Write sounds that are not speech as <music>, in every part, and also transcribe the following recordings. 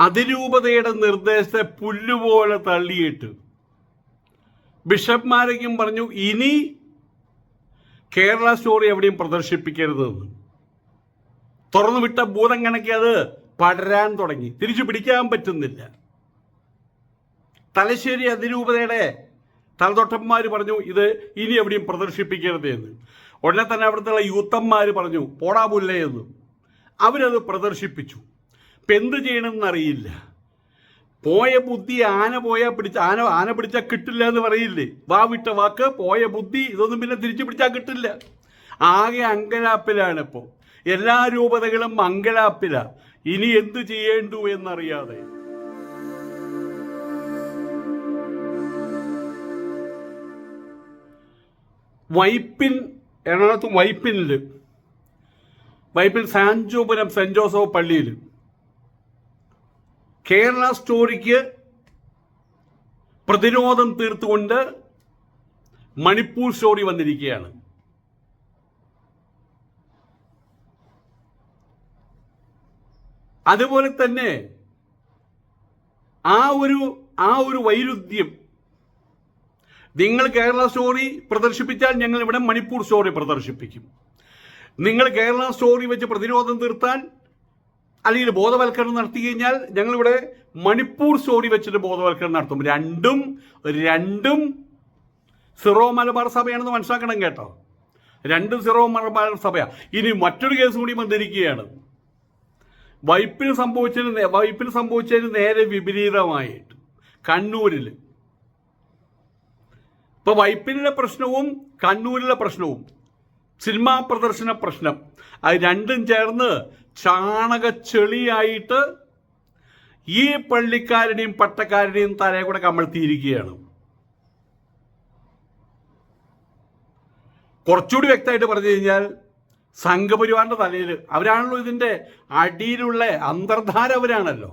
അതിരൂപതയുടെ നിർദ്ദേശത്തെ പുല്ലുപോലെ തള്ളിയിട്ട്. ബിഷപ്പ്മാരേക്കും പറഞ്ഞു ഇനി കേരള സ്റ്റോറി എവിടെയും പ്രദർശിപ്പിക്കരുതെന്ന്. തുറന്നു വിട്ട ഭൂതം കണക്കി അത് പടരാൻ തുടങ്ങി. തിരിച്ചു പിടിക്കാൻ പറ്റുന്നില്ല. തലശ്ശേരി അതിരൂപതയുടെ തലതൊട്ടന്മാർ പറഞ്ഞു ഇത് ഇനി എവിടെയും പ്രദർശിപ്പിക്കരുത് എന്ന് ഉടനെ തന്നെ അവിടുത്തെ യൂത്തന്മാർ പറഞ്ഞു പോടാ പുല്ലേ എന്ന് അവരത് പ്രദർശിപ്പിച്ചു. ഇപ്പം എന്ത് ചെയ്യണമെന്ന് അറിയില്ല പോയ ബുദ്ധി ആന പോയാൽ പിടിച്ച ആന ആന പിടിച്ചാൽ കിട്ടില്ല എന്ന് പറയില്ലേ? വാ വിട്ട വാക്ക് പോയ ബുദ്ധി ഇതൊന്നും പിന്നെ തിരിച്ചു പിടിച്ചാൽ കിട്ടില്ല. ആകെ അങ്കലാപ്പിലാണ് ഇപ്പോൾ എല്ലാ രൂപതകളും അങ്കലാപ്പില. ഇനി എന്ത് ചെയ്യേണ്ടു എന്നറിയാതെ. വൈപ്പിൻ എറണാകുളത്ത് വൈപ്പിനിൽ വൈപ്പിൻ സാഞ്ചോപുരം സെന്റ് ജോസഫ് പള്ളിയിൽ കേരള സ്റ്റോറിക്ക് പ്രതിരോധം തീർത്തുകൊണ്ട് മണിപ്പൂർ സ്റ്റോറി വന്നിരിക്കുകയാണ്. അതുപോലെ തന്നെ ആ ഒരു ആ ഒരു വൈരുദ്ധ്യം നിങ്ങൾ കേരള സ്റ്റോറി പ്രദർശിപ്പിച്ചാൽ ഞങ്ങൾ ഇവിടെ മണിപ്പൂർ സ്റ്റോറി പ്രദർശിപ്പിക്കും. നിങ്ങൾ കേരള സ്റ്റോറി വെച്ച് പ്രതിരോധം തീർത്താൽ അല്ലെങ്കിൽ ബോധവൽക്കരണം നടത്തി കഴിഞ്ഞാൽ ഞങ്ങളിവിടെ മണിപ്പൂർ സ്റ്റോറി വെച്ചിട്ട് ബോധവൽക്കരണം നടത്തും. രണ്ടും രണ്ടും സിറോ മലബാർ സഭയാണെന്ന് മനസ്സിലാക്കണം കേട്ടോ. രണ്ടും സിറോ മലബാർ സഭയാണ് ഇനി മറ്റൊരു കേസ് കൂടി വന്നിരിക്കുകയാണ് വൈപ്പിന് സംഭവിച്ചതിന് വൈപ്പിന് സംഭവിച്ചതിന് നേരെ വിപരീതമായിട്ട് കണ്ണൂരിൽ ഇപ്പൊ വൈപ്പിനിലെ പ്രശ്നവും കണ്ണൂരിലെ പ്രശ്നവും. സിനിമാ പ്രദർശന പ്രശ്നം. അത് രണ്ടും ചേർന്ന് ചാണകച്ചെളിയായിട്ട് ഈ പള്ളിക്കാരുടെയും പട്ടക്കാരുടെയും തലയെ കൂടെ കമഴ്ത്തിയിരിക്കുകയാണ്. കുറച്ചുകൂടി വ്യക്തമായിട്ട് പറഞ്ഞു കഴിഞ്ഞാൽ സംഘപരിവാറിന്റെ തലയിൽ അവരാണല്ലോ ഇതിന്റെ അടിയിലുള്ള അന്തർധാര അവരാണല്ലോ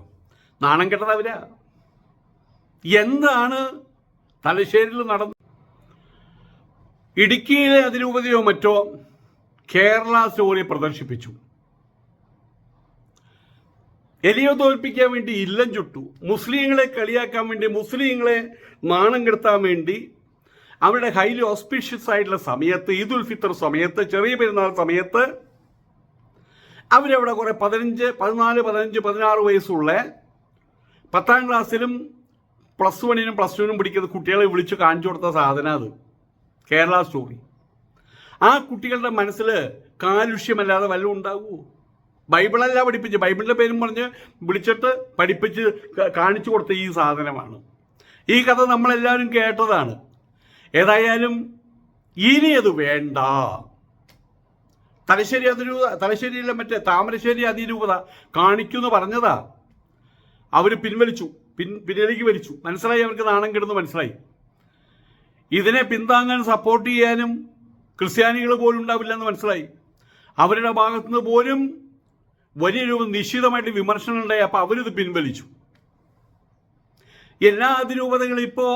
നാണം കെട്ടത് അവരാ എന്താണ് തലശ്ശേരിയിൽ നടന്നത് ഇടുക്കിയിലെ അതിരൂപതയോ മറ്റോ കേരള സ്റ്റോറി പ്രദർശിപ്പിച്ചു. എലിയോ തോൽപ്പിക്കാൻ വേണ്ടി ഇല്ലം ചുട്ടു. മുസ്ലിങ്ങളെ കളിയാക്കാൻ വേണ്ടി മുസ്ലിങ്ങളെ നാണം കെടുത്താൻ വേണ്ടി അവരുടെ ഹൈലി ഓസ്പീഷ്യസ് ആയിട്ടുള്ള സമയത്ത് ഈദുൽ ഫിത്തർ സമയത്ത് ചെറിയ പെരുന്നാൾ സമയത്ത് അവരവിടെ കുറെ പതിനഞ്ച് പതിനാല് പതിനഞ്ച് പതിനാറ് വയസ്സുള്ള പത്താം ക്ലാസ്സിലും പ്ലസ് വണ്ണിനും പ്ലസ് ടുവിനും പിടിക്കുന്ന കുട്ടികളെ വിളിച്ച് കാണിച്ചു കൊടുത്ത സാധനം അത്. കേരള സ്റ്റോറി ആ കുട്ടികളുടെ മനസ്സിൽ കാലുഷ്യമല്ലാതെ വല്ലതും ഉണ്ടാകുമോ ബൈബിളല്ല പഠിപ്പിച്ച് ബൈബിളിന്റെ പേരും പറഞ്ഞ് വിളിച്ചിട്ട് പഠിപ്പിച്ച് കാണിച്ചു കൊടുത്ത ഈ സാധനമാണ്. ഈ കഥ നമ്മളെല്ലാവരും കേട്ടതാണ്. ഏതായാലും ഇനി അത് വേണ്ട. തലശ്ശേരി അതിരൂപ തലശ്ശേരിയിലെ മറ്റേ താമരശ്ശേരി അതിരൂപത കാണിക്കുമെന്ന് പറഞ്ഞതാ. അവർ പിൻവലിച്ചു. പിൻ പിന്നിലേക്ക് വലിച്ചു. മനസ്സിലായി? അവർക്ക് നാണം കിടന്ന് മനസ്സിലായി. ഇതിനെ പിന്താങ്ങാൻ സപ്പോർട്ട് ചെയ്യാനും ക്രിസ്ത്യാനികൾ പോലും ഉണ്ടാവില്ല എന്ന് മനസ്സിലായി. അവരുടെ ഭാഗത്തുനിന്ന് പോലും വലിയ രൂപം നിശ്ചിതമായിട്ട് വിമർശനം ഉണ്ടായി. അപ്പോൾ അവരിത് പിൻവലിച്ചു. എല്ലാ അതിരൂപതകളും ഇപ്പോൾ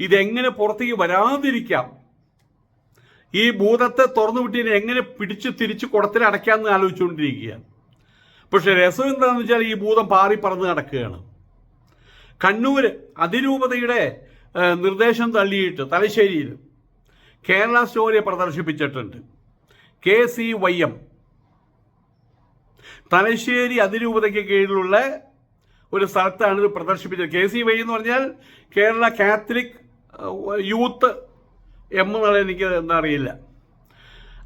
ഇതെങ്ങനെ പുറത്തേക്ക് വരാതിരിക്കാം? ഈ ഭൂതത്തെ തുറന്നു വിട്ടിനെ എങ്ങനെ പിടിച്ച് തിരിച്ച് കുടത്തിൽ അടയ്ക്കാമെന്ന് ആലോചിച്ചുകൊണ്ടിരിക്കുകയാണ്. പക്ഷെ രസം എന്താണെന്ന് വെച്ചാൽ ഈ ഭൂതം പാറി പറന്ന് നടക്കുകയാണ്. കണ്ണൂർ അതിരൂപതയുടെ നിർദ്ദേശം തള്ളിയിട്ട് തലശ്ശേരിയിൽ കേരള സ്റ്റോറിയെ പ്രദർശിപ്പിച്ചിട്ടുണ്ട്. K C Y M. Thalassery അതിരൂപതയ്ക്ക് കീഴിലുള്ള ഒരു സ്ഥലത്താണ് ഇത് പ്രദർശിപ്പിച്ചത്. കെ സി വൈ എന്ന് പറഞ്ഞാൽ കേരള കാത്തലിക് യൂത്ത് എം എന്നുള്ള എനിക്ക് എന്താ അറിയില്ല.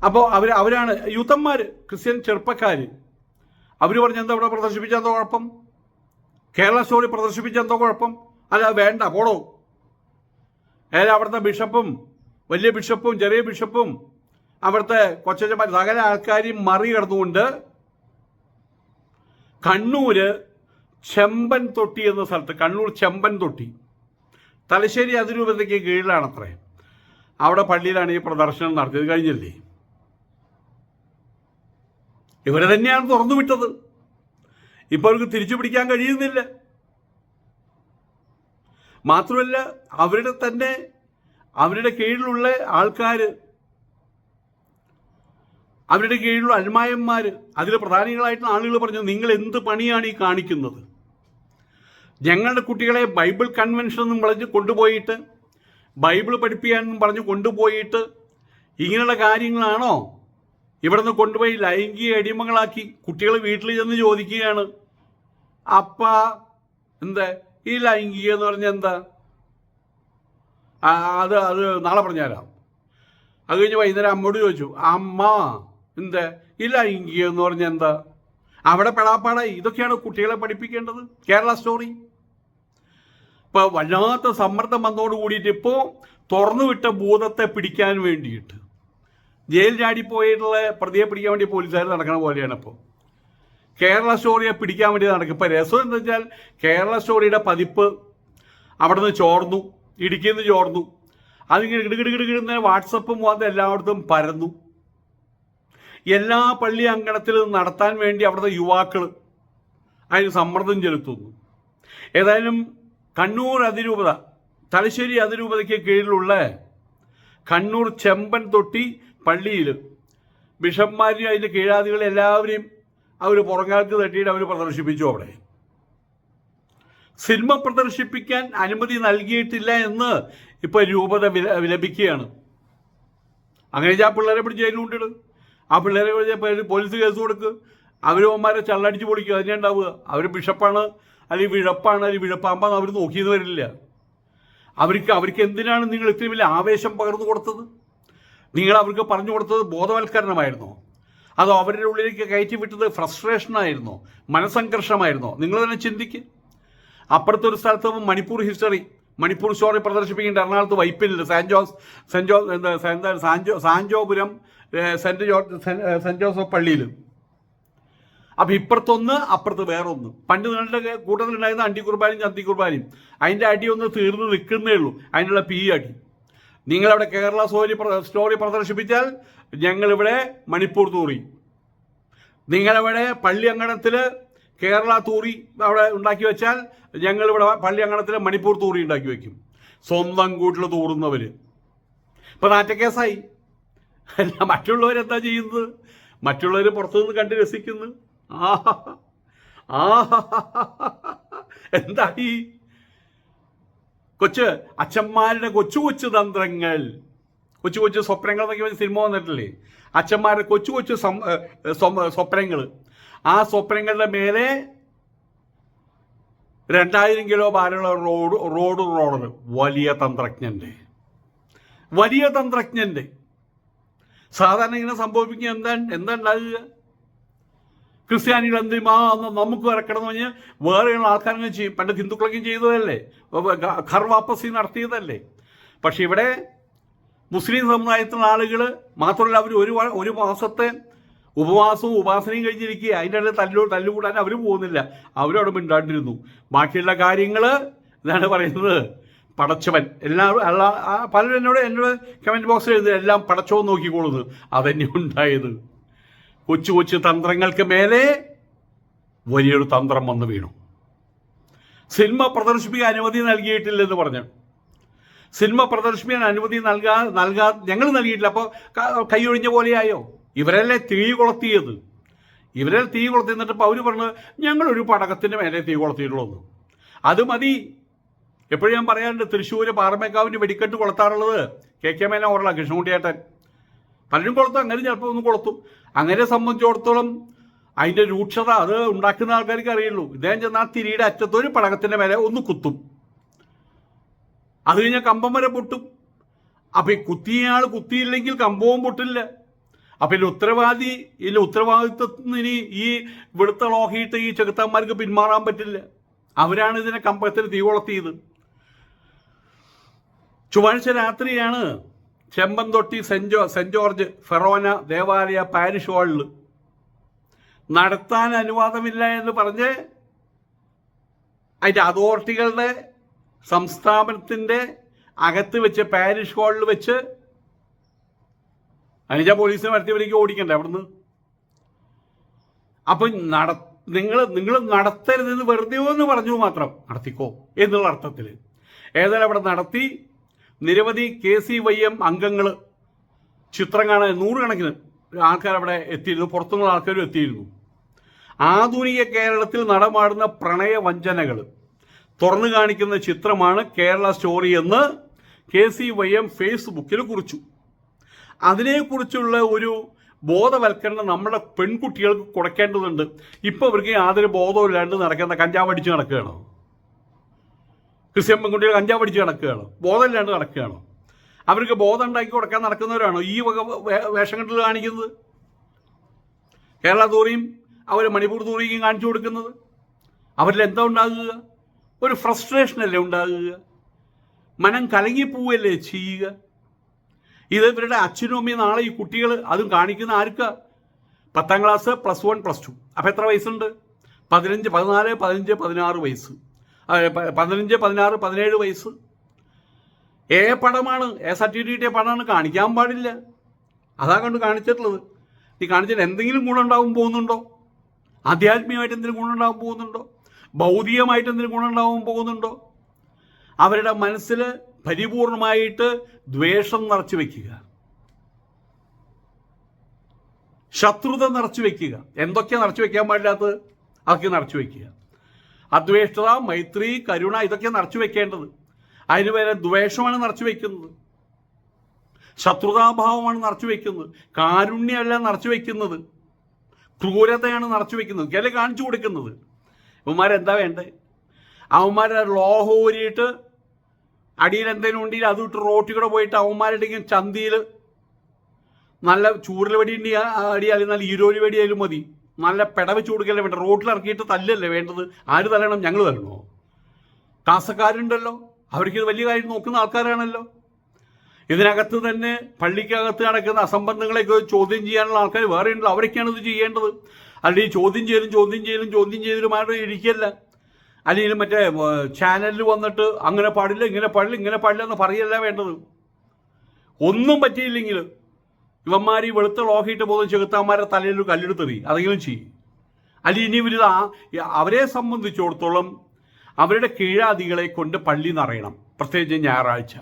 അപ്പോൾ അവർ അവരാണ് യൂത്തന്മാർ ക്രിസ്ത്യൻ ചെറുപ്പക്കാർ അവർ പറഞ്ഞ എന്താ അവിടെ പ്രദർശിപ്പിച്ചാൽ എന്തോ കുഴപ്പം? കേരള സ്റ്റോറി പ്രദർശിപ്പിച്ചാൽ എന്തോ കുഴപ്പം? അല്ല വേണ്ട പോടോ. ഏതാ അവിടുത്തെ ബിഷപ്പും വലിയ ബിഷപ്പും ചെറിയ ബിഷപ്പും അവിടുത്തെ കൊച്ചന്മാർ സകല ആൾക്കാരെയും മറികടന്നുകൊണ്ട് കണ്ണൂര് ചെമ്പൻ തൊട്ടി എന്ന സ്ഥലത്ത് കണ്ണൂർ ചെമ്പൻ തൊട്ടി. തലശ്ശേരി അതിരൂപതയ്ക്ക് കീഴിലാണത്രേ. അവിടെ പള്ളിയിലാണ് ഈ പ്രദർശനം നടത്തിയത്. കഴിഞ്ഞില്ലേ? ഇവരെ തന്നെയാണ് തുറന്നു വിട്ടത്. ഇപ്പോൾ അവർക്ക് തിരിച്ചു പിടിക്കാൻ കഴിയുന്നില്ല. മാത്രമല്ല അവരുടെ തന്നെ അവരുടെ കീഴിലുള്ള ആൾക്കാർ അവരുടെ കീഴിലുള്ള അൽമായന്മാർ അതിൽ പ്രധാനികളായിട്ടുള്ള ആളുകൾ പറഞ്ഞു നിങ്ങൾ എന്ത് പണിയാണ് ഈ കാണിക്കുന്നത്? ഞങ്ങളുടെ കുട്ടികളെ ബൈബിൾ കൺവെൻഷൻ എന്നും പറഞ്ഞ് കൊണ്ടുപോയിട്ട് ബൈബിൾ പഠിപ്പിക്കാനെന്നും പറഞ്ഞ് കൊണ്ടുപോയിട്ട് ഇങ്ങനെയുള്ള കാര്യങ്ങളാണോ? ഇവിടെ നിന്ന് കൊണ്ടുപോയി ലൈംഗിക അടിമകളാക്കി കുട്ടികൾ വീട്ടിൽ ചെന്ന് ചോദിക്കുകയാണ്. അപ്പ എന്താ? ഈ ലൈംഗിക എന്ന് പറഞ്ഞാൽ എന്താ? അത് അത് നാളെ പറഞ്ഞുതരാം. അത് കഴിഞ്ഞ് വൈകുന്നേരം അമ്മയോട് ചോദിച്ചു അമ്മ എന്താ? ഇല്ല ലൈംഗിക എന്ന് പറഞ്ഞാൽ എന്താ? അവിടെ പെടാപ്പാടായി ഇതൊക്കെയാണ് കുട്ടികളെ പഠിപ്പിക്കേണ്ടത്. കേരള സ്റ്റോറി ഇപ്പൊ വല്ലാത്ത സമ്മർദ്ദം വന്നോട് കൂടിയിട്ട് ഇപ്പോൾ തുറന്നു വിട്ട ഭൂതത്തെ പിടിക്കാൻ വേണ്ടിയിട്ട്. ജയിൽ ചാടി പോയിട്ടുള്ള പ്രതിയെ പിടിക്കാൻ വേണ്ടി പോലീസുകാർ നടക്കണ പോലെയാണ് ഇപ്പോൾ കേരള സ്റ്റോറിയെ പിടിക്കാൻ വേണ്ടി നടക്കും. ഇപ്പം രസം എന്താ വെച്ചാൽ കേരള സ്റ്റോറിയുടെ പതിപ്പ് അവിടെ നിന്ന് ചോർന്നു. ഇടുക്കിയിൽ നിന്ന് ചോർന്നു. അതിങ്ങനെ ഇടുകിടുകിടുകിടുന്ന വാട്സപ്പ് മുഖാന്തരം എല്ലായിടത്തും പരന്നു. എല്ലാ പള്ളി അങ്കണത്തിലും നടത്താൻ വേണ്ടി അവിടുത്തെ യുവാക്കൾ അതിന് സമ്മർദ്ദം ചെലുത്തുന്നു. ഏതായാലും കണ്ണൂർ അതിരൂപത തലശ്ശേരി അതിരൂപതയ്ക്ക് കീഴിലുള്ള കണ്ണൂർ ചെമ്പൻ തൊട്ടി പള്ളിയിൽ ബിഷപ്പ്മാരെയും അതിന്റെ കീഴാദികളെ എല്ലാവരെയും അവർ പുറങ്കാലത്ത് തട്ടിയിട്ട് അവർ പ്രദർശിപ്പിച്ചു അവിടെ. സിനിമ പ്രദർശിപ്പിക്കാൻ അനുമതി നൽകിയിട്ടില്ല എന്ന് ഇപ്പോൾ രൂപത വില വിലപിക്കുകയാണ്. അങ്ങനെ ചാ പിള്ളേരെ പിടിച്ച് കൊണ്ടിടും. ആ പിള്ളേരെ പോലീസ് കേസ് കൊടുക്ക് അവരവന്മാരെ ചള്ളടിച്ച് പൊളിക്കുക അതിനെ ഉണ്ടാവുക അവർ ബിഷപ്പാണ് അല്ലെങ്കിൽ വിഴപ്പാണ് അല്ലെങ്കിൽ വിഴപ്പാമ്പാന്ന് അവർ നോക്കിയെന്ന് വരില്ല അവർക്ക് അവർക്ക് എന്തിനാണ് നിങ്ങൾ ഇത്രയും വലിയ ആവേശം പകർന്നു കൊടുത്തത് നിങ്ങൾ അവർക്ക് പറഞ്ഞു കൊടുത്തത് ബോധവൽക്കരണമായിരുന്നോ അതോ അവരുടെ ഉള്ളിലേക്ക് കയറ്റി വിട്ടത് ഫ്രസ്ട്രേഷനായിരുന്നോ മനസ്സംഘർഷമായിരുന്നോ നിങ്ങൾ തന്നെ ചിന്തിക്ക് അപ്പുറത്തെ ഒരു സ്ഥലത്ത് മണിപ്പൂർ ഹിസ്റ്ററി മണിപ്പൂർ സ്റ്റോറി പ്രദർശിപ്പിക്കേണ്ട എറണാകുളത്ത് വൈപ്പിൽ സാൻജോസ് ജോസ് സെന്റ് ജോ എന്താ എന്താ Sancho Sanjopuram saint George saint Joseph പള്ളിയിൽ അപ്പം ഇപ്പുറത്തൊന്ന് അപ്പുറത്ത് വേറൊന്ന്. പണ്ട് നിങ്ങളുടെ കൂട്ടത്തിലുണ്ടായിരുന്ന അണ്ടി കുർബാനയും ചന്തി കുർബാനയും. അതിന്റെ അടി ഒന്ന് തീർന്ന് നിൽക്കുന്നേ ഉള്ളൂ. അതിനുള്ള പി അടി. നിങ്ങളവിടെ കേരള പ്ര- സ്റ്റോറി പ്രദർശിപ്പിച്ചാൽ ഞങ്ങളിവിടെ മണിപ്പൂർ തൂറി. നിങ്ങളിവിടെ പള്ളി അങ്കണത്തിൽ കേരള തൂറി അവിടെ ഉണ്ടാക്കി വെച്ചാൽ ഞങ്ങളിവിടെ പള്ളി അങ്കണത്തിൽ മണിപ്പൂർ തൂറി ഉണ്ടാക്കി വയ്ക്കും സ്വന്തം കൂട്ടിൽ തൂറുന്നവർ ഇപ്പം നാറ്റക്കേസായി. അല്ല മറ്റുള്ളവരെന്താ ചെയ്യുന്നത്? മറ്റുള്ളവർ പുറത്തുനിന്ന് കണ്ട് രസിക്കുന്നു. ആഹാ. എന്തായി കൊച്ച്? അച്ഛന്മാരുടെ കൊച്ചു കൊച്ചു തന്ത്രങ്ങൾ. കൊച്ചു കൊച്ചു സ്വപ്നങ്ങൾ എന്നൊക്കെ പറഞ്ഞ് സിനിമ വന്നിട്ടില്ലേ? അച്ഛന്മാരുടെ കൊച്ചു കൊച്ചു സ്വപ്നങ്ങൾ ആ സ്വപ്നങ്ങളുടെ മേലെ രണ്ടായിരം കിലോ ഭാരമുള്ള റോഡ് റോഡ് റോഡർ വലിയ തന്ത്രജ്ഞന്റെ. വലിയ തന്ത്രജ്ഞന്റെ. സാധാരണ ഇങ്ങനെ സംഭവിക്കുക എന്താ എന്താ ഉണ്ടാകുക ക്രിസ്ത്യാനികൾ എന്ത് എന്നാ നമുക്ക് വരക്കണം എന്ന് പറഞ്ഞ് വേറെയുള്ള ആൾക്കാരെങ്കിലും ചെയ്യും. പണ്ട് ഹിന്ദുക്കളൊക്കെ ചെയ്തതല്ലേ? ഖർ വാപ്പസി നടത്തിയതല്ലേ? പക്ഷെ ഇവിടെ മുസ്ലിം സമുദായത്തിലുള്ള ആളുകൾ മാത്രമല്ല അവർ ഒരു ഒരു മാസത്തെ ഉപവാസവും ഉപാസനയും കഴിഞ്ഞിരിക്കുക അതിന്റെ ഇടയിൽ തല്ലു തല്ലുകൂടാൻ അവർ പോകുന്നില്ല. അവരവിടെ മിണ്ടാണ്ടിരുന്നു. ബാക്കിയുള്ള കാര്യങ്ങൾ എന്നാണ് പറയുന്നത്. പടച്ചവൻ. എല്ലാവരും അല്ല പലരും എന്നോട് എന്നോട് കമന്റ് ബോക്സിൽ എഴുതി എല്ലാം പടച്ചവൻ നോക്കിക്കോളുന്നു. അതന്നെ ഉണ്ടായത്. കൊച്ചു കൊച്ചു തന്ത്രങ്ങൾക്ക് മേലെ വലിയൊരു തന്ത്രം വന്ന് വീണു. സിനിമ പ്രദർശിപ്പിക്കാൻ അനുമതി നൽകിയിട്ടില്ലെന്ന് പറഞ്ഞു. സിനിമ പ്രദർശിപ്പിക്കാൻ അനുമതി നൽകാ നൽകാ ഞങ്ങൾ നൽകിയിട്ടില്ല. അപ്പോൾ കൈയൊഴിഞ്ഞ പോലെയായോ? ഇവരല്ലേ തീ കൊളത്തിയത്? ഇവരെ തീ കൊളുത്തി എന്നിട്ട് അവർ പറഞ്ഞു ഞങ്ങളൊരു പടക്കത്തിന്റെ മേലെ തീ കൊളുത്തിയിട്ടുള്ളൂ അത് മതി. എപ്പോഴും ഞാൻ പറയാറുണ്ട് തൃശ്ശൂർ പാറമേക്കാവിന്റെ വെടിക്കെട്ട് കൊളുത്താറുള്ളത് കെ കെ മേന ഓർല കൃഷ്ണകുട്ടിയേട്ടൻ പലരും കൊളുത്തും അങ്ങനെ ചിലപ്പോൾ ഒന്ന് കൊളുത്തും. അങ്ങനെ സംബന്ധിച്ചിടത്തോളം അതിന്റെ രൂക്ഷത അത് ഉണ്ടാക്കുന്ന ആൾക്കാർക്ക് അറിയുള്ളൂ. ഇദ്ദേഹം ചെന്നാൽ തിരിയുടെ അറ്റത്തൊരു പടകത്തിന്റെ മേലെ ഒന്ന് കുത്തും. അത് കഴിഞ്ഞാൽ കമ്പം വരെ പൊട്ടും. അപ്പം ഈ കുത്തിയയാൾ കുത്തിയില്ലെങ്കിൽ കമ്പവും പൊട്ടില്ല. അപ്പം ഇതിൽ ഉത്തരവാദി ഇതിൽ ഉത്തരവാദിത്വത്തിന് ഇനി ഈ വെളുത്ത ലോഹിയിട്ട് ഈ ചെകുത്താന്മാർക്ക് പിന്മാറാൻ പറ്റില്ല. അവരാണ് ഇതിനെ കമ്പത്തിന് തീ കൊളത്തിയത് ചൊവ്വാഴ്ച രാത്രിയാണ് ചെമ്പന്തൊട്ടി സെന്റ് ജോ സെന്റ് ജോർജ് ഫെറോന ദേവാലയ പാരിഷ് ഹാളിൽ നടത്താൻ അനുവാദമില്ല എന്ന് പറഞ്ഞ് അതിന്റെ അതോറിറ്റികളുടെ സംസ്ഥാപനത്തിന്റെ അകത്ത് വെച്ച് പാരിഷ് ഹാളിൽ വെച്ച് അനുജ പോലീസിനെ വരുത്തിയവരേക്ക് ഓടിക്കണ്ടേ അവിടുന്ന്? അപ്പം നട നിങ്ങൾ നിങ്ങൾ നടത്തരുതെന്ന് വെറുതെ എന്ന് പറഞ്ഞു മാത്രം നടത്തിക്കോ എന്നുള്ള അർത്ഥത്തിൽ ഏതായാലും അവിടെ നടത്തി നിരവധി കെ സി വൈ എം അംഗങ്ങൾ ചിത്രം കാണാൻ നൂറുകണക്കിന് ആൾക്കാർ അവിടെ എത്തിയിരുന്നു. പുറത്തുനിന്നുള്ള ആൾക്കാരും എത്തിയിരുന്നു. ആധുനിക കേരളത്തിൽ നടമാടുന്ന പ്രണയ വഞ്ചനകൾ തുറന്നു കാണിക്കുന്ന ചിത്രമാണ് കേരള സ്റ്റോറി എന്ന് കെ സി വൈ എം ഫേസ്ബുക്കിൽ കുറിച്ചു. അതിനെക്കുറിച്ചുള്ള ഒരു ബോധവൽക്കരണം നമ്മുടെ പെൺകുട്ടികൾക്ക് കൊടുക്കേണ്ടതുണ്ട്. ഇപ്പോൾ അവർക്ക് യാതൊരു ബോധമില്ലാണ്ട് നടക്കുന്ന കഞ്ചാവ് അടിച്ച് നടക്കുകയാണോ? ക്രിസ്ത്യൻ പെൺകുട്ടികൾ കഞ്ചാവ് അടിച്ച് നടക്കുകയാണോ ബോധമില്ലാണ്ട് നടക്കുകയാണോ. അവർക്ക് ബോധം ഉണ്ടാക്കി കൊടുക്കാൻ നടക്കുന്നവരാണോ ഈ വക വേഷം കെട്ടിൽ കാണിക്കുന്നത്? കേരള തൂറിയും അവർ മണിപ്പൂർ തൂറിയും കാണിച്ചു കൊടുക്കുന്നത്. അവരിൽ എന്താ ഉണ്ടാകുക? ഒരു ഫ്രസ്ട്രേഷൻ അല്ലേ ഉണ്ടാകുക? മനം കലങ്ങിപ്പോവല്ലേ ചെയ്യുക? ഇത് ഇവരുടെ അച്ഛനും അമ്മയും നാളെ ഈ കുട്ടികൾ അതും കാണിക്കുന്ന ആർക്കാ? പത്താം class plus one plus two അപ്പം എത്ര വയസ്സുണ്ട്? പതിനഞ്ച് പതിനാല് പതിനഞ്ച് പതിനാറ് വയസ്സ്. പതിനഞ്ച് പതിനാറ് പതിനേഴ് വയസ്സ്. ഏ പടമാണ് എ സർട്ടിഫിക്കറ്റ് പടമാണ് കാണിക്കാൻ പാടില്ല. അതാ കണ്ട് കാണിച്ചിട്ടുള്ളത്. നീ കാണിച്ചിട്ട് എന്തെങ്കിലും ഗുണമുണ്ടാവും പോകുന്നുണ്ടോ? ആധ്യാത്മികമായിട്ട് എന്തെങ്കിലും ഗുണമുണ്ടാവും പോകുന്നുണ്ടോ? ഭൗതികമായിട്ട് എന്തെങ്കിലും ഗുണമുണ്ടാവും പോകുന്നുണ്ടോ? അവരുടെ മനസ്സിൽ പരിപൂർണമായിട്ട് ദ്വേഷം നിറച്ചു വെക്കുക. ശത്രുത നിറച്ചു വെക്കുക. എന്തൊക്കെയാ നിറച്ചു വെക്കാൻ പാടില്ലാത്തത്? അതൊക്കെ നിറച്ചു വെക്കുക. അദ്വേഷ്ടത മൈത്രി കരുണ ഇതൊക്കെ നിറച്ചു വെക്കേണ്ടത്. അതിന് പേരെ ദ്വേഷമാണ് നിറച്ചു വെക്കുന്നത്. ശത്രുതാഭാവമാണ് നിറച്ചു വെക്കുന്നത്. കാരുണ്യമല്ല നിറച്ചു വെക്കുന്നത്. ക്രൂരതയാണ് നിറച്ചു വെക്കുന്നത്. ഇതൊക്കെയല്ലേ കാണിച്ചു കൊടുക്കുന്നത്? അവന്മാരെന്താ വേണ്ടേ? അവന്മാരെ ലോഹ ഊരിയിട്ട് അടിയിൽ എന്തെങ്കിലും ഉണ്ടെങ്കിൽ അത് വിട്ട് റോട്ടിൽ കൂടെ പോയിട്ട് അവന്മാരുടെ ഇങ്ങനെ ചന്തിയിൽ നല്ല ചൂരൽ വെടി ഉണ്ടെങ്കിൽ അടി അല്ലെങ്കിൽ നല്ല ഈരോലി വെടിയായാലും മതി. നല്ല പെട വെച്ച് കൊടുക്കല്ലേ വേണ്ട. റോട്ടിൽ ഇറക്കിയിട്ട് തല്ലല്ലേ വേണ്ടത്? ആര് തല്ലണം? ഞങ്ങൾ തരണോ കാസക്കാരുണ്ടല്ലോ. അവർക്ക് വലിയ കാര്യം നോക്കുന്ന ആൾക്കാരാണല്ലോ. ഇതിനകത്ത് തന്നെ പള്ളിക്കകത്ത് നടക്കുന്ന അസംബന്ധങ്ങളെയൊക്കെ ചോദ്യം ചെയ്യാനുള്ള ആൾക്കാർ വേറെ ഉണ്ടല്ലോ. അവരൊക്കെയാണ് ഇത് ചെയ്യേണ്ടത്. അല്ലെങ്കിൽ ഈ ചോദ്യം ചെയ്യലും ചോദ്യം ചെയ്യലും ചോദ്യം ചെയ്യലുമായിട്ട് ഇരിക്കല്ല. അല്ലെങ്കിൽ മറ്റേ ചാനലിൽ വന്നിട്ട് അങ്ങനെ പാടില്ല ഇങ്ങനെ പാടില്ല ഇങ്ങനെ പാടില്ല എന്ന് പറയല്ല വേണ്ടത്. ഒന്നും പറ്റിയില്ലെങ്കിൽ ഇവന്മാർ ഈ വെളുത്ത ലോഹയിട്ട് പോകുന്ന ചെകുത്താന്മാരെ തലയിൽ ഒരു കല്ലെടുത്തെറി. അതെങ്കിലും ചെയ്യും. അല്ലെങ്കിൽ ഇനി ഇവരിത് അവരെ സംബന്ധിച്ചിടത്തോളം അവരുടെ കീഴാദികളെ കൊണ്ട് പള്ളി നിറയണം. പ്രത്യേകിച്ച് ഞായറാഴ്ച.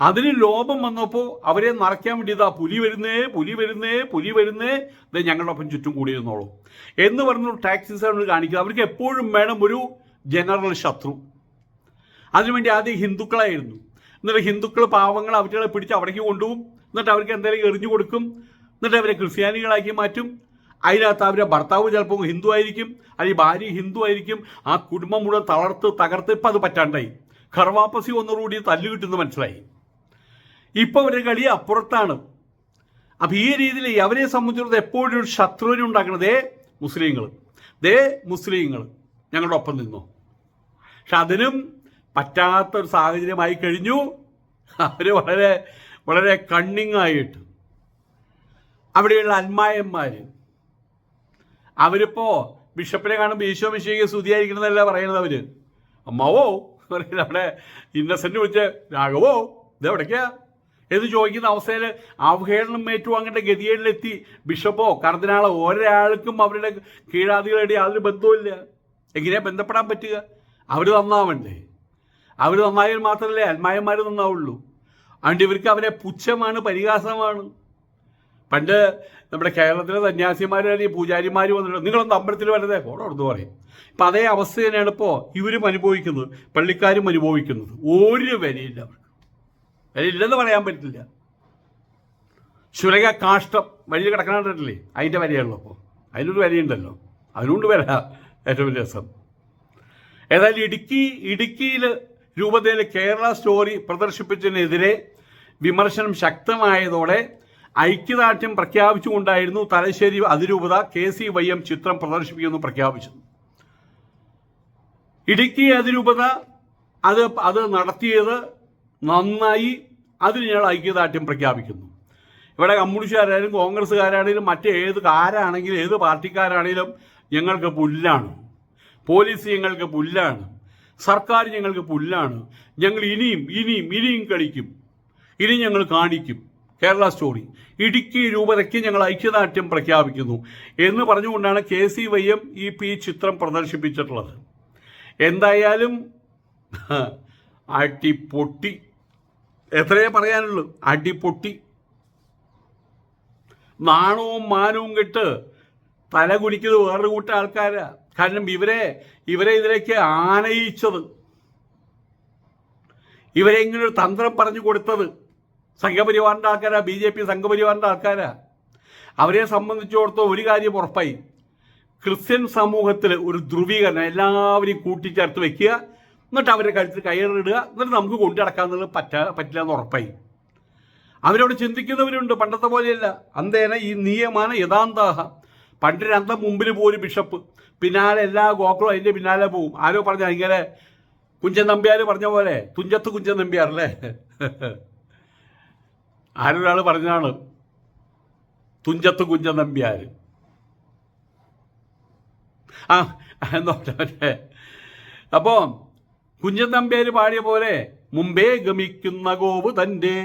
അതിന് ലോപം വന്നപ്പോൾ അവരെ നിറയ്ക്കാൻ വേണ്ടി ഇതാ പുലി വരുന്നേ പുലി വരുന്നേ പുലി വരുന്നേ ഇത് ഞങ്ങളുടെ ഒപ്പം ചുറ്റും കൂടിയിരുന്നോളൂ. എന്ന് പറഞ്ഞു ടാക്സി സാറിന് കാണിക്കുക അവർക്ക് എപ്പോഴും വേണം ഒരു ജനറൽ ശത്രു. അതിനുവേണ്ടി ആദ്യം ഹിന്ദുക്കളായിരുന്നു. എന്നിട്ട് ഹിന്ദുക്കൾ പാവങ്ങൾ അവറ്റുകളെ പിടിച്ച് അവിടേക്ക് കൊണ്ടുപോകും. എന്നിട്ട് അവർക്ക് എന്തെങ്കിലും എറിഞ്ഞു കൊടുക്കും. എന്നിട്ട് അവരെ ക്രിസ്ത്യാനികളാക്കി മാറ്റും. അതിനകത്ത് അവരെ ഭർത്താവ് ചിലപ്പോൾ ഹിന്ദു ആയിരിക്കും അല്ലെങ്കിൽ ഭാര്യ ഹിന്ദു ആയിരിക്കും. ആ കുടുംബം മുഴുവൻ തളർത്ത് തകർത്ത് ഇപ്പം അത് പറ്റാണ്ടായി. കർവാപ്പസി ഒന്നുകൂടി തല്ലു കിട്ടുന്നത് മനസ്സിലായി. ഇപ്പോൾ അവരുടെ കളി അപ്പുറത്താണ്. അപ്പം ഈ രീതിയിൽ അവരെ സംബന്ധിച്ചിടത്തോളം എപ്പോഴും ഒരു ശത്രുവിനെ ഉണ്ടാക്കുന്നത് ദേ മുസ്ലിങ്ങൾ. ദേ മുസ്ലിങ്ങൾ ഞങ്ങളുടെ ഒപ്പം നിന്നു. പക്ഷെ അതിനും പറ്റാത്തൊരു സാഹചര്യമായി കഴിഞ്ഞു. അവർ വളരെ വളരെ കണ്ണിങ്ങായിട്ട്. അവിടെയുള്ള അന്മായന്മാർ അവരിപ്പോ ബിഷപ്പിനെ കാണുമ്പോൾ ഈശോ മിശിക സ്തുതിയായിരിക്കണമെന്നല്ല പറയുന്നത് അവർ. അമ്മാവോ? പറയുന്നത് അവിടെ ഇന്നസെന്റ് വിളിച്ച് രാഘവോ ഇതെവിടേക്കാ എന്ന് ചോദിക്കുന്ന അവസ്ഥയിൽ അവഹേളനം ഏറ്റുവാങ്ങേണ്ട ഗതികേടിലെത്തി ബിഷപ്പോ കർദിനാളോ ഒരാൾക്കും അവരുടെ കീഴാദികളുടെ യാതൊരു ബന്ധവുമില്ല. എങ്ങനെയാ ബന്ധപ്പെടാൻ പറ്റുക? അവർ നന്നാവണ്ടേ? അവർ നന്നായാൽ മാത്രമല്ലേ അന്മായന്മാർ നന്നാവുള്ളൂ. അതുകൊണ്ട് ഇവർക്ക് അവരെ പുച്ഛമാണ് പരിഹാസമാണ്. പണ്ട് നമ്മുടെ കേരളത്തിലെ സന്യാസിമാർ അല്ലെങ്കിൽ പൂജാരിമാർ വന്നിട്ട് നിങ്ങളൊന്ന് അമ്പലത്തിൽ വരതേ കൊടുത്തു പറയും. ഇപ്പം അതേ അവസ്ഥ തന്നെയാണ് ഇപ്പോൾ ഇവരും അനുഭവിക്കുന്നത് പള്ളിക്കാരും അനുഭവിക്കുന്നത്. ഒരു വിലയില്ല അവർക്ക്. വിലയില്ലെന്ന് പറയാൻ പറ്റില്ല. ശുരക കാഷ്ടം വഴിയിൽ കിടക്കണല്ലേ അതിന്റെ വിലയുള്ളൂ അപ്പോൾ അതിനൊരു വിലയുണ്ടല്ലോ. അതിനുകൊണ്ട് വില ഏറ്റവും വലിയ രസം. ഏതായാലും ഇടുക്കി ഇടുക്കിയിൽ രൂപതയിൽ കേരള സ്റ്റോറി പ്രദർശിപ്പിച്ചതിനെതിരെ വിമർശനം ശക്തമായതോടെ ഐക്യദാർഢ്യം പ്രഖ്യാപിച്ചുകൊണ്ടായിരുന്നു തലശ്ശേരി അതിരൂപത കെ സി വൈ എം ചിത്രം പ്രദർശിപ്പിക്കുമെന്ന് പ്രഖ്യാപിച്ചത്. ഇടുക്കി അതിരൂപത അത് അത് നടത്തിയത് നന്നായി അതിന് ഞങ്ങൾ ഐക്യദാർഢ്യം പ്രഖ്യാപിക്കുന്നു. ഇവിടെ കമ്മ്യൂണിസ്റ്റുകാരായാലും കോൺഗ്രസ്സുകാരാണെങ്കിലും ഏത് കാരാണെങ്കിലും ഏത് പാർട്ടിക്കാരാണെങ്കിലും ഞങ്ങൾക്ക് പുല്ലാണ്. പോലീസ് ഞങ്ങൾക്ക് പുല്ലാണ്. സർക്കാർ ഞങ്ങൾക്ക് പുല്ലാണ്. ഞങ്ങൾ ഇനിയും ഇനിയും ഇനിയും കളിക്കും. ഇനി ഞങ്ങൾ കാണിക്കും. കേരള സ്റ്റോറി. ഇടുക്കി രൂപതയ്ക്ക് ഞങ്ങൾ ഐക്യദാർഢ്യം പ്രഖ്യാപിക്കുന്നു. എന്ന് പറഞ്ഞുകൊണ്ടാണ് കെ സി വൈ എം ഈ പി ചിത്രം പ്രദർശിപ്പിച്ചിട്ടുള്ളത്. എന്തായാലും <laughs> അടിപൊട്ടി. എത്രയേ പറയാനുള്ളൂ അടിപൊട്ടി. നാണവും മാനവും കെട്ട് തല കുനിക്കുന്നത് വേറൊരു കൂട്ടം ആൾക്കാരാ. കാരണം ഇവരെ ഇവരെ ഇതിലേക്ക് ആനയിച്ചത്. ഇവരെ ഇങ്ങനെ ഒരു തന്ത്രം പറഞ്ഞു കൊടുത്തത്. സംഘപരിവാറിന്റെ ആൾക്കാരാ ബി ജെ പി സംഘപരിവാറിന്റെ ആൾക്കാരാ. അവരെ സംബന്ധിച്ചിടത്തോളം ഒരു കാര്യം ഉറപ്പായി. ക്രിസ്ത്യൻ സമൂഹത്തിൽ ഒരു ധ്രുവീകരണം എല്ലാവരെയും കൂട്ടിച്ചേർത്ത് വെക്കുക എന്നിട്ട് അവരുടെ കഴുത്തിൽ കയറിടുക എന്നിട്ട് നമുക്ക് കൊണ്ടു നടക്കാൻ പറ്റ പറ്റില്ല എന്ന് ഉറപ്പായി. അവരോട് ചിന്തിക്കുന്നവരുണ്ട് പണ്ടത്തെ പോലെയല്ല. അന്തേന ഈ നിയമാന യഥാന്താഹ. പണ്ട് രണ്ടം മുമ്പിൽ പോലും ബിഷപ്പ് പിന്നാലെ എല്ലാ ഗോക്കളും അതിന്റെ പിന്നാലെ പോവും. ആരോ പറഞ്ഞ ഇങ്ങനെ കുഞ്ചൻ നമ്പ്യാർ പറഞ്ഞ പോലെ തുഞ്ചത്ത് കുഞ്ചൻ നമ്പ്യാർ അല്ലേ? ആരൊരാൾ പറഞ്ഞാണ്? തുഞ്ചത്ത് കുഞ്ചൻ നമ്പ്യാർ ആ എന്നോട്ടെ അപ്പോ കുഞ്ചൻ നമ്പ്യാർ പാടിയ പോലെ മുമ്പേ ഗമിക്കുന്ന ഗോവ് തന്റെ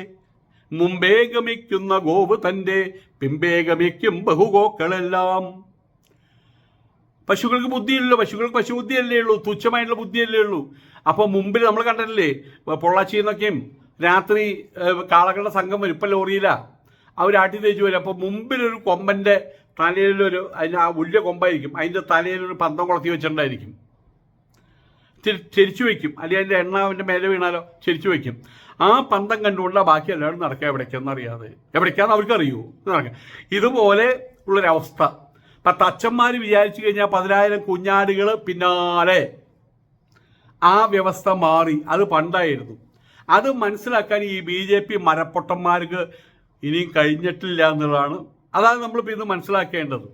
മുമ്പേ ഗമിക്കുന്ന ഗോവ് തന്റെ പിമ്പേ ഗമിക്കും ബഹുഗോക്കളെല്ലാം. പശുക്കൾക്ക് ബുദ്ധിയില്ലല്ലോ പശുക്കൾക്ക് പശുബുദ്ധിയല്ലേ ഉള്ളൂ തുച്ഛമായിട്ടുള്ള ബുദ്ധിയല്ലേ ഉള്ളൂ. അപ്പോൾ മുമ്പിൽ നമ്മൾ കണ്ടിട്ടില്ലേ പൊള്ളാച്ചിയിൽ നിന്നൊക്കെയും രാത്രി കാളകളുടെ സംഘം വരും. ഇപ്പം ലോറിയിലാണ് അവരാട്ടി തേച്ച് വരും. അപ്പോൾ മുമ്പിലൊരു കൊമ്പന്റെ തലയിലൊരു അതിന് ആ വലിയ കൊമ്പായിരിക്കും. അതിന്റെ തലയിലൊരു പന്തം കുളത്തി വെച്ചിട്ടുണ്ടായിരിക്കും. ചെരിച്ചു വയ്ക്കും അല്ലെങ്കിൽ അതിന്റെ എണ്ണ അവന്റെ മേലെ വീണാലോ ചെരിച്ചു വയ്ക്കും ആ പന്തം കണ്ടുകൊണ്ടാണ് ബാക്കി എല്ലാവരും നടക്കുക എവിടേക്കാന്ന് അറിയാതെ. എവിടേക്കാന്ന് അവർക്ക് അറിയൂ നടക്കുക. ഇതുപോലെ ഉള്ളൊരവസ്ഥ. ഇപ്പം തച്ചന്മാർ വിചാരിച്ചു കഴിഞ്ഞാൽ പതിനായിരം കുഞ്ഞാടുകൾ പിന്നാലെ ആ വ്യവസ്ഥ മാറി. അത് പണ്ടായിരുന്നു. അത് മനസ്സിലാക്കാൻ ഈ ബി ജെ പി മരപ്പൊട്ടന്മാർക്ക് ഇനിയും കഴിഞ്ഞിട്ടില്ല എന്നുള്ളതാണ്. അതാണ് നമ്മളിപ്പോൾ ഇന്ന് മനസ്സിലാക്കേണ്ടത്.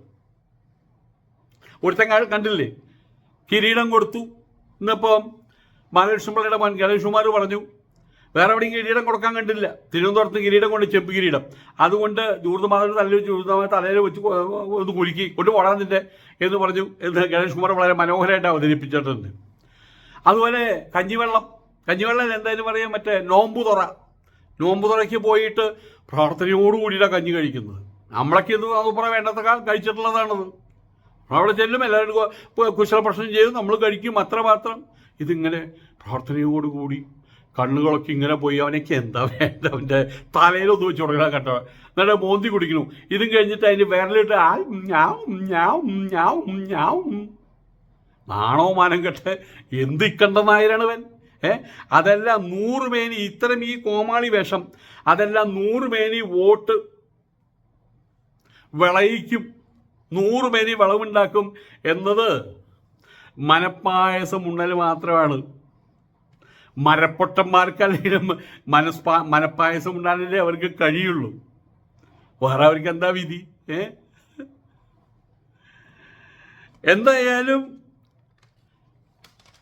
ഒരുത്തങ്ങാൾ കണ്ടില്ലേ? കിരീടം കൊടുത്തു. ഇന്നിപ്പം ബാലകൃഷ്ണപിള്ളയുടെ മകൻ ഗണേഷ്കുമാർ പറഞ്ഞു വേറെ എവിടെയും കിരീടം കൊടുക്കാൻ കണ്ടില്ല. തിരുവനന്തപുരത്ത് കിരീടം കൊണ്ട് ചെമ്പ് കിരീടം. അതുകൊണ്ട് ജൂർദമാരുടെ തലയിൽ വെച്ച് ജൂർദ്ദമായ തലയിൽ വെച്ച് ഒന്ന് കുലുക്കി കൊണ്ട് എന്ന് പറഞ്ഞു. എന്ന് ഗണേഷ് കുമാർ വളരെ മനോഹരമായിട്ട് അവതരിപ്പിച്ചിട്ടുണ്ട്. അതുപോലെ കഞ്ഞിവെള്ളം. കഞ്ഞിവെള്ളം എന്തായാലും പറയാം. മറ്റേ നോമ്പു തുറ. നോമ്പു തുറയ്ക്ക് പോയിട്ട് പ്രാർത്ഥനയോടുകൂടിയിട്ടാണ് കഞ്ഞി കഴിക്കുന്നത്. നമ്മളൊക്കെ ഇത് അതുപ്പുറ വേണ്ടത്ര കഴിച്ചിട്ടുള്ളതാണത്. അവിടെ ചെല്ലും എല്ലാവരും കുശല പ്രശ്നം ചെയ്ത് നമ്മൾ കഴിക്കും അത്രമാത്രം. ഇതിങ്ങനെ പ്രാർത്ഥനയോടുകൂടി കണ്ണുകളൊക്കെ ഇങ്ങനെ പോയി അവനൊക്കെ എന്താ വേണ്ട അവന്റെ തലയിലൊന്ന് വെച്ച് കൊടുക്കണം കേട്ടോ. എന്നിട്ട് മോന്തി കുടിക്കുന്നു. ഇതും കഴിഞ്ഞിട്ട് അതിന്റെ വിരലിട്ട് ആ ഞാവും ഞാവും ഞാവും ഞാവും നാണോ മാനം കെട്ട് എന്ത് ഇക്കണ്ട നായരാണ് അവൻ ഏ? അതെല്ലാം നൂറ് മേനി ഇത്തരം ഈ കോമാളി വേഷം അതെല്ലാം നൂറ് മേനി വോട്ട് വിളയിക്കും നൂറ് മേനി വിളവുണ്ടാക്കും എന്നത് മനപ്പായസം ഉണ്ണൽ മാത്രമാണ്. മരപ്പൊട്ടന്മാർക്കല്ലെങ്കിലും മനസ്പാ മനപ്പായസം ഉണ്ടാകാനല്ലേ അവർക്ക് കഴിയുള്ളൂ. വേറെ അവർക്ക് എന്താ വിധി? ഏ? എന്തായാലും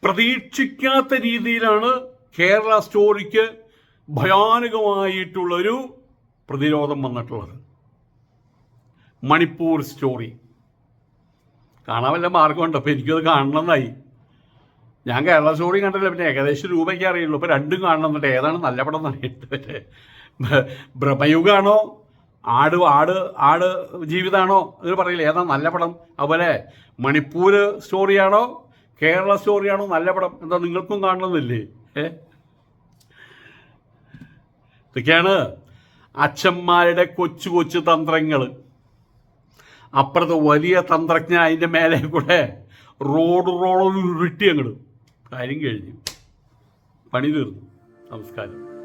പ്രതീക്ഷിക്കാത്ത രീതിയിലാണ് കേരള സ്റ്റോറിക്ക് ഭയാനകമായിട്ടുള്ളൊരു പ്രതിരോധം വന്നിട്ടുള്ളത്. മണിപ്പൂർ സ്റ്റോറി. കാണാൻ വല്ല മാർഗമുണ്ട്. അപ്പോൾ എനിക്കത് കാണണമെന്നായി. ഞാൻ കേരള സ്റ്റോറി കണ്ടില്ല പിന്നെ ഏകദേശം രൂപയ്ക്ക് അറിയുള്ളൂ. ഇപ്പോൾ രണ്ടും കാണണം എന്നിട്ട് ഏതാണ് നല്ല പടം എന്നറിയിട്ട് മറ്റേ ഭ്രമയുഗാണോ ആട് ആട് ആട് ജീവിതമാണോ എന്ന് പറയില്ല. ഏതാണ് നല്ല പടം? അതുപോലെ മണിപ്പൂർ സ്റ്റോറിയാണോ? കേരള സ്റ്റോറിയാണോ നല്ല പടം? എന്താ നിങ്ങൾക്കും കാണണമെന്നില്ലേ? ഏ? ഇതൊക്കെയാണ് അച്ഛന്മാരുടെ കൊച്ചു കൊച്ചു തന്ത്രങ്ങൾ അപ്പുറത്തെ വലിയ തന്ത്രജ്ഞ അതിന്റെ മേലെ കൂടെ റോഡ് റോഡ് വിട്ടി അങ്ങോട്ട് കാര്യം കഴിഞ്ഞു. പണി തീർന്നു. നമസ്കാരം.